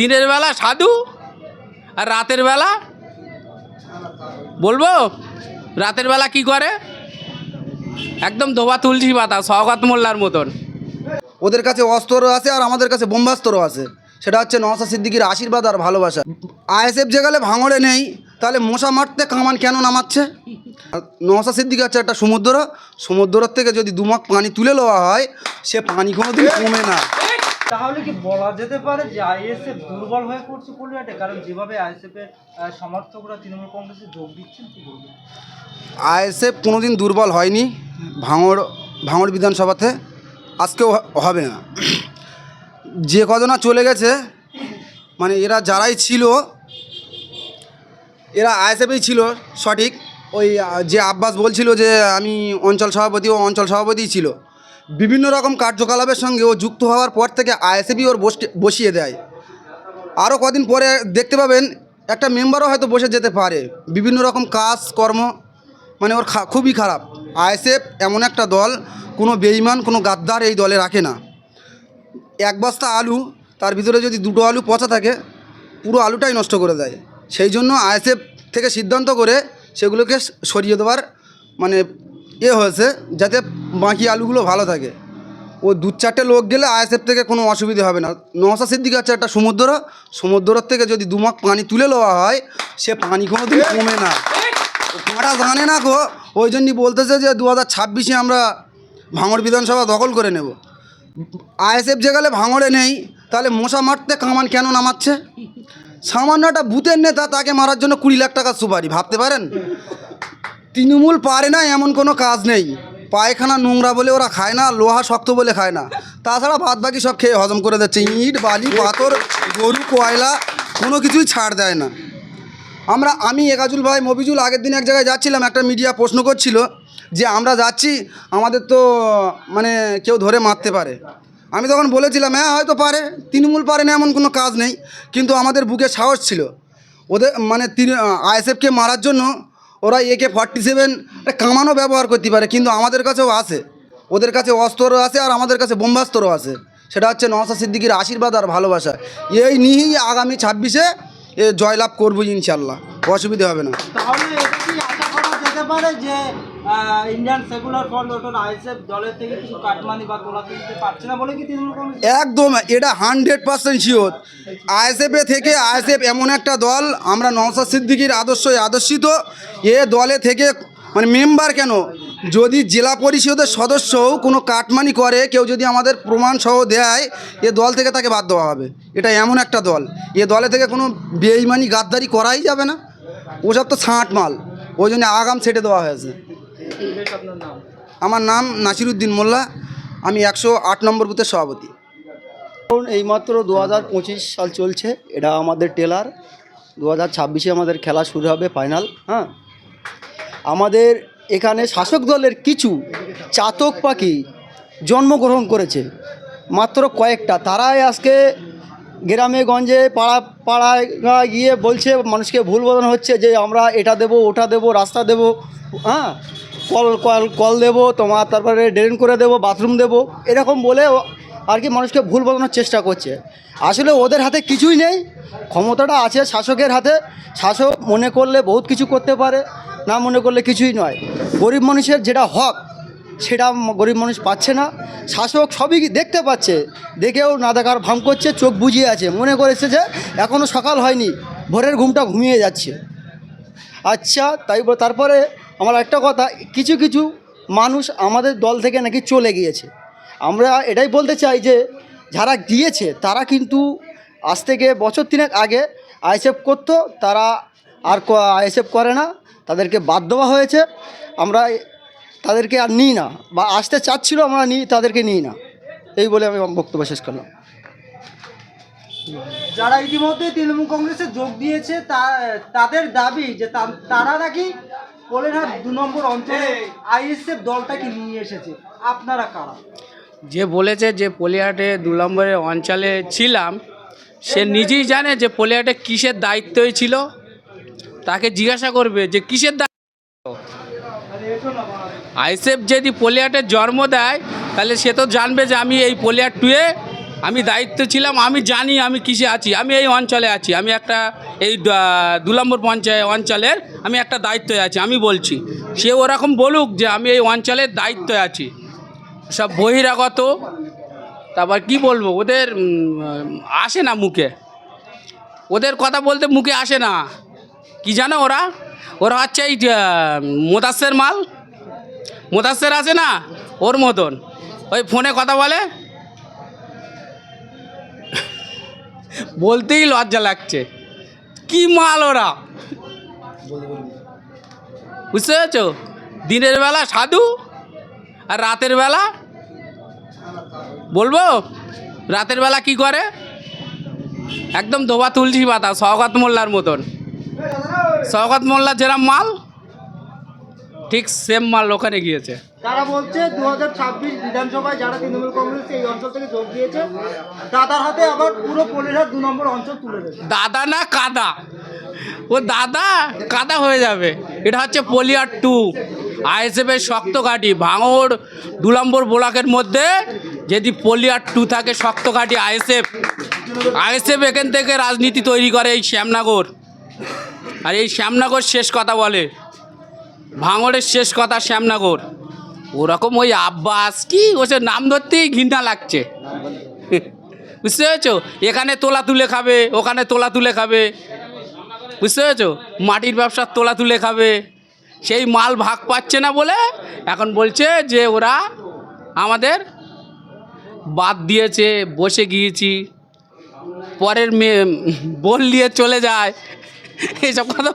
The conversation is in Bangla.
দিনের বেলা সাধু আর রাতের বেলা বলব? রাতের বেলা কি করে? একদম ধোবা তুলসী পাতা, সওগাত মোল্লার মতন। ওদের কাছে অস্ত্র আছে আর আমাদের কাছে বোম্বাস্ত্র আছে। সেটা হচ্ছে নওসা সিদ্দিকির আশীর্বাদ আর ভালোবাসা। আইএসএফ যে গেলে ভাঙড়ে নেই, তাহলে মশা মারতে কামান কেন নামাচ্ছে? নওসা সিদ্দিকি হচ্ছে একটা সমুদ্র। সমুদ্রের থেকে যদি দুমাক পানি তুলে নেওয়া হয়, সে পানি কোনো দিন কমে না। তাহলে কি বলা যেতে পারে যে আইএসএফ দুর্বল হয়ে পড়ছে পুরুলিয়াতে কারণ যেভাবে আইএসএফ এর সমর্থকরা তৃণমূল কংগ্রেসে যোগ দিচ্ছেন, কি বলবেন? আইএসএফ কোনোদিন দুর্বল হয়নি ভাঙড় ভাঙড় বিধানসভাতে, আজকেও হবে না। যে কজনা চলে গেছে মানে এরা যারাই ছিল, এরা আইএসএফেই ছিল, সঠিক। ওই যে আব্বাস বলছিল যে আমি অঞ্চল সভাপতি ও অঞ্চল সভাপতিই ছিল। বিভিন্ন রকম কার্যকলাপের সঙ্গে ও যুক্ত হওয়ার পর থেকে আইএসএফই ওর বসিয়ে দেয়। আরও কদিন পরে দেখতে পাবেন একটা মেম্বারও হয়তো বসে যেতে পারে। বিভিন্ন রকম কাজ, কর্ম মানে ওর খুবই খারাপ। আইএসএফ এমন একটা দল, কোনো বেইমান, কোনো গাদ্দার এই দলে রাখে না। এক বস্তা আলু, তার ভিতরে যদি দুটো আলু পচা থাকে, পুরো আলুটাই নষ্ট করে দেয়। সেই জন্য আইএসএফ থেকে সিদ্ধান্ত করে সেগুলোকে সরিয়ে দেওয়ার মানে এ হয়েছে যাতে বাকি আলুগুলো ভালো থাকে। ও দু চারটে লোক গেলে আইএসএফ থেকে কোনো অসুবিধা হবে না। নশা সিদ্দিক হচ্ছে একটা সমুদ্র। সমুদ্রের থেকে যদি দুমাক পানি তুলে নেওয়া হয়, সে পানি কোনো দিন কমে না। কাঁটা জানে না গো? ওই জন্যই বলতেছে যে দু হাজার ছাব্বিশে আমরা ভাঙড় বিধানসভা দখল করে নেব। আইএসএফ যে গেলে ভাঙড়ে নেই, তাহলে মশা মারতে কামান কেন নামাচ্ছে? সামান্য একটা বুথের নেতা তাকে মারার জন্য কুড়ি লাখ টাকা সুপারি, ভাবতে পারেন? তৃণমূল পারে না, এমন কোনো কাজ নেই। পায়খানা নোংরা বলে ওরা খায় না, লোহা শক্ত বলে খায় না। তাছাড়া বাদ বাকি সব খেয়ে হজম করে দিচ্ছে ইট বালি পাথর গরু, কয়লা, কোনো কিছুই ছাড় দেয় না। আমরা, আমি, একাজুল ভাই মবিজুল আগের দিন এক জায়গায় যাচ্ছিলাম, একটা মিডিয়া প্রশ্ন করছিল যে, আমরা যাচ্ছি, আমাদের তো মানে কেউ ধরে মারতে পারে। আমি তখন বলেছিলাম হ্যাঁ হয়তো পারে, তৃণমূল পারে না, এমন কোনো কাজ নেই। কিন্তু আমাদের বুকে সাহস ছিল। ওদের মানে আইএসএফকে মারার জন্য ওরা একে ফর্টি সেভেন কামানো ব্যবহার করতে পারে, কিন্তু আমাদের কাছেও আছে। ওদের কাছে অস্ত্রও আছে আর আমাদের কাছে বোম্বাস্ত্র আছে। সেটা হচ্ছে নওসা সিদ্দিকির আশীর্বাদ আর ভালোবাসা। এই নিয়েই আগামী ছাব্বিশে জয়লাভ করব ইনশাল্লাহ। অসুবিধে হবে না। তাহলে যে ইন্ডিয়ান একদম, এটা হান্ড্রেড পার্সেন্ট শিওর আইএসএফে থেকে আইএসএফ এমন একটা দল, আমরা নওসাদ সিদ্দিকির আদর্শই আদর্শিত, এ দলে থেকে মানে মেম্বার কেন? যদি জেলা পরিষদের সদস্যও কোনো কাটমানি করে, কেউ যদি আমাদের প্রমাণ সহ দেয়, এ দল থেকে তাকে বাদ দেওয়া হবে। এটা এমন একটা দল। এ দলে থেকে কোনো বেইমানি গাদ্দারি করাই যাবে না। ওসব তো ছাঁট মাল। ওই জন্য আগাম ছেটে দেওয়া হয়েছে। আমার নাম নাসিরুদ্দিন মোল্লা আমি একশো আট নম্বর বুথের সভাপতি। এখন এইমাত্র দু হাজার পঁচিশ সাল চলছে এটা আমাদের টেলার। দু হাজার ছাব্বিশে আমাদের খেলা শুরু হবে ফাইনাল হ্যাঁ? আমাদের এখানে শাসক দলের কিছু চাতক পাখি জন্মগ্রহণ করেছে মাত্র কয়েকটা। তারাই আজকে গ্রামে গঞ্জে পাড়া পাড়ায় গিয়ে বলছে মানুষকে ভুল বোঝানো হচ্ছে যে আমরা এটা দেবো ওটা দেবো রাস্তা দেবো হ্যাঁ? কল কল কল দেবো, তোমার তারপরে ড্রেন করে দেবো বাথরুম দেবো, এরকম বলে আর কি মানুষকে ভুল বোঝানোর চেষ্টা করছে। আসলে ওদের হাতে কিছুই নেই, ক্ষমতাটা আছে শাসকের হাতে, শাসক মনে করলে বহুত কিছু করতে পারে, না মনে করলে কিছুই নয়। গরিব মানুষের যেটা হক, সেটা গরিব মানুষ পাচ্ছে না, শাসক সবই দেখতে পাচ্ছে, দেখেও না দেখার ভাম করছে, চোখ বুজিয়ে আছে। মনে করেছে যে এখনও সকাল হয়নি, ভোরের ঘুমটা ঘুমিয়ে যাচ্ছে। আচ্ছা তাই তারপরে আমার একটা কথা, কিছু কিছু মানুষ আমাদের দল থেকে নাকি চলে গিয়েছে। আমরা এটাই বলতে চাই যে, যারা গিয়েছে তারা কিন্তু আজ থেকে বছর তিনেক আগে আইএসএফ করতো, তারা আর আইএসএফ করে না, তাদেরকে বাদ দেওয়া হয়েছে। আমরা তাদেরকে আর নিই না, বা আসতে চাচ্ছিল আমরা নিই, তাদেরকে নিই না। এই বলে আমি বক্তব্য শেষ করলাম। যারা ইতিমধ্যে তৃণমূল কংগ্রেসে যোগ দিয়েছে, তা- তাদের দাবি যে তারা নাকি কোলেরহাট দু নম্বর অঞ্চলে আইএসএফ দলটাকে নিয়ে এসেছে? আপনারা কারা? যে বলেছে যে পলিহাটে দু নম্বরের অঞ্চলে ছিলাম সে নিজেই জানে যে পলিহাটে কিসের দায়িত্বই ছিল। তাকে জিজ্ঞাসা করবে যে কিসের দায়িত্ব? আইসেফ যদি পলিহাটে জন্ম দেয় তাহলে সে তো জানবে যে আমি এই পলিহাট টুয়ে আমি দায়িত্ব ছিলাম, আমি জানি আমি কিসে আছি, আমি এই অঞ্চলে আছি, আমি একটা এই দা- নম্বর পঞ্চায়েত অঞ্চলের, আমি একটা দায়িত্বে আছি, আমি বলছি। সে ওরকম বলুক যে আমি এই অঞ্চলের দায়িত্বে আছি। সব বহিরাগত, তারপর কি বলব, ওদের আসে না মুখে। ওদের কথা বলতে মুখে আসে না। কি জানো ওরা? ওরা হচ্ছে এই মোদাসের মাল। মোদাসের আছে না? ওর মতন। ওই ফোনে কথা বলে বলতেই লজ্জা লাগছে। কি মাল ওরা? বুঝতে পেরেছ? দিনের বেলা সাধু আর রাতের বেলা? বলব? রাতের বেলা কি করে? একদম ধোবা তুলসী পাতা, সওগাত মোল্লার মতন। সওগাত মোল্লার যেরম মাল, ঠিক সেম মাল ওখানে গিয়েছে। তারা বলছে দু হাজার ছাব্বিশ বিধানসভায় যারা তৃণমূল কংগ্রেস এই অঞ্চল থেকে যোগ দিয়েছে, দাদার হাতে আবার পুরো পলিহার দু নম্বর অঞ্চল তুলে দেবে। দাদা না কাদা। ও দাদা, কাদা হয়ে যাবে। এটা হচ্ছে পলিয়ার টু। আইএসএফের শক্ত ঘাঁটি, ভাঙড় দু নম্বর ব্লকের মধ্যে যদি পলিয়ার টু থাকে, শক্ত ঘাঁটি, আইএসএফ। আইএসএফ এখান থেকে রাজনীতি তৈরি করে এই শ্যামনগর। আর এই শ্যামনগর শেষ কথা বলে। ভাঙড়ের শেষ কথা শ্যামনগর। ওরকম ওই আব্বাস কি? ওসব নাম ধরতেই ঘৃণা লাগছে। বুঝতে পেরেছ? এখানে তোলা তুলে খাবে, ওখানে তোলা তুলে খাবে। বুঝতে পেরেছ? মাটির ব্যবসার তোলা তুলে খাবে। সেই মাল ভাগ পাচ্ছে না বলে এখন বলছে যে ওরা আমাদের বাদ দিয়েছে, বসে গিয়েছি। পরের মেয়ে বল নিয়ে চলে যায়। এইসব কথা।